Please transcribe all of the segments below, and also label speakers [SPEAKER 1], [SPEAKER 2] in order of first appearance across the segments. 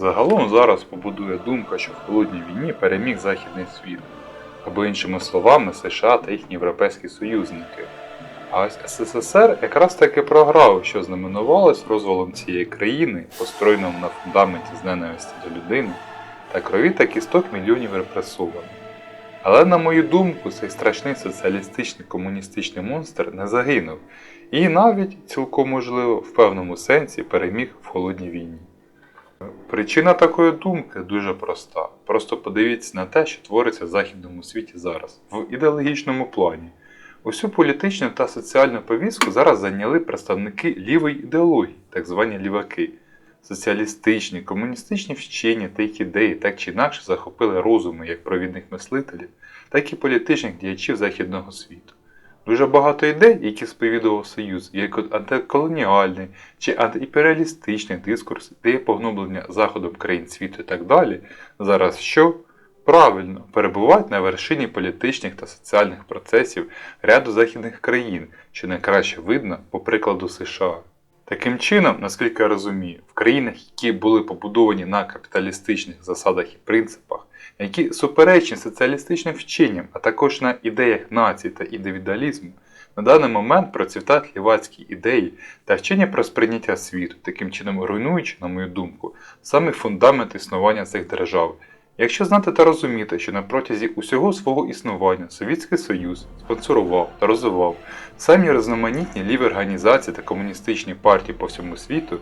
[SPEAKER 1] Загалом зараз побудує думка, що в холодній війні переміг Західний світ, або іншими словами США та їхні європейські союзники. А ось СССР якраз таки програв, що знаменувалось розвалом цієї країни, построєному на фундаменті з ненависті до людини та крові та кісток мільйонів репресованих. Але, на мою думку, цей страшний соціалістичний комуністичний монстр не загинув і навіть, цілком можливо, в певному сенсі переміг в холодній війні. Причина такої думки дуже проста. Просто подивіться на те, що твориться в західному світі зараз, в ідеологічному плані. Усю політичну та соціальну повістку зараз зайняли представники лівої ідеології, так звані ліваки. Соціалістичні, комуністичні вчені та їх ідеї так чи інакше захопили розуми як провідних мислителів, так і політичних діячів західного світу. Дуже багато ідей, які сповідував Союз, як антиколоніальний чи антиімперіалістичний дискурс, ідеї погноблення заходом країн світу і так далі, зараз що? Правильно, перебувають на вершині політичних та соціальних процесів ряду західних країн, що найкраще видно по прикладу США. Таким чином, наскільки я розумію, в країнах, які були побудовані на капіталістичних засадах і принципах, які суперечні соціалістичним вченням, а також на ідеях нації та індивідуалізму, на даний момент процвітають лівацькі ідеї та вчення про сприйняття світу, таким чином руйнуючи, на мою думку, саме фундамент існування цих держав. Якщо знати та розуміти, що на протязі усього свого існування Совєтський Союз спонсорував та розвивав самі різноманітні ліві організації та комуністичні партії по всьому світу,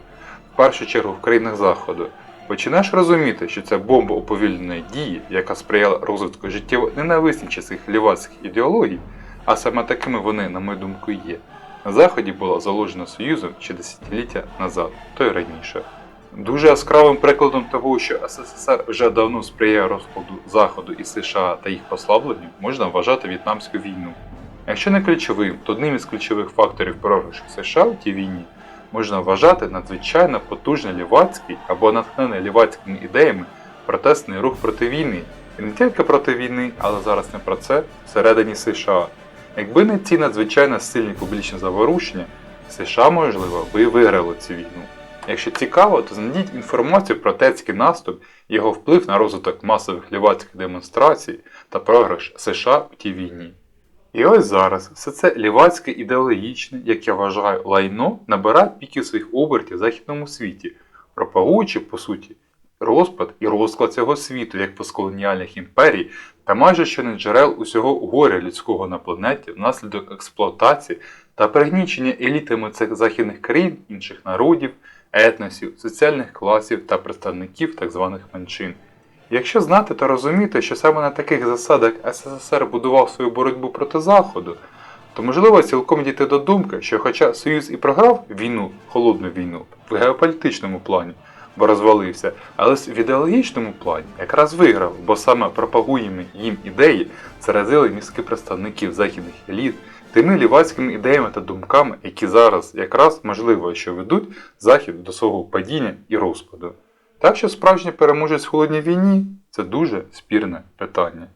[SPEAKER 1] в першу чергу в країнах Заходу, починаєш розуміти, що це бомба уповільненої дії, яка сприяла розвитку життєво ненависничих лівацьких ідеологій, а саме такими вони, на мою думку, є. На Заході було заложено Союзом ще десятиліття назад, то й раніше. Дуже яскравим прикладом того, що СССР вже давно сприяє розкладу Заходу і США та їх послабленню, можна вважати В'єтнамську війну. Якщо не ключовим, то одним із ключових факторів програшу США у тій війні можна вважати надзвичайно потужний лівацький або натхнений лівацькими ідеями протестний рух проти війни. І не тільки проти війни, але зараз не про це всередині США. Якби не ці надзвичайно сильні публічні заворушення, США, можливо, би виграло цю війну. Якщо цікаво, то знайдіть інформацію про тецький наступ, його вплив на розвиток масових лівацьких демонстрацій та програш США у тій війні. І ось зараз все це лівацьке ідеологічне, як я вважаю, лайно набирає піків своїх обертів в західному світі, пропагуючи, по суті, розпад і розклад цього світу як постколоніальних імперій та майже що не джерел усього горя людського на планеті внаслідок експлуатації та пригнічення елітами цих західних країн інших народів, етносів, соціальних класів та представників так званих меншин. Якщо знати та розуміти, що саме на таких засадах СССР будував свою боротьбу проти Заходу, то можливо цілком дійти до думки, що хоча Союз і програв війну, холодну війну в геополітичному плані, бо розвалився, але в ідеологічному плані якраз виграв, бо саме пропагуємі їм ідеї заразили мізки представників західних еліт тими лівацькими ідеями та думками, які зараз якраз можливо, що ведуть Захід до свого падіння і розпаду. Так що справжній переможець в холодній війні це дуже спірне питання.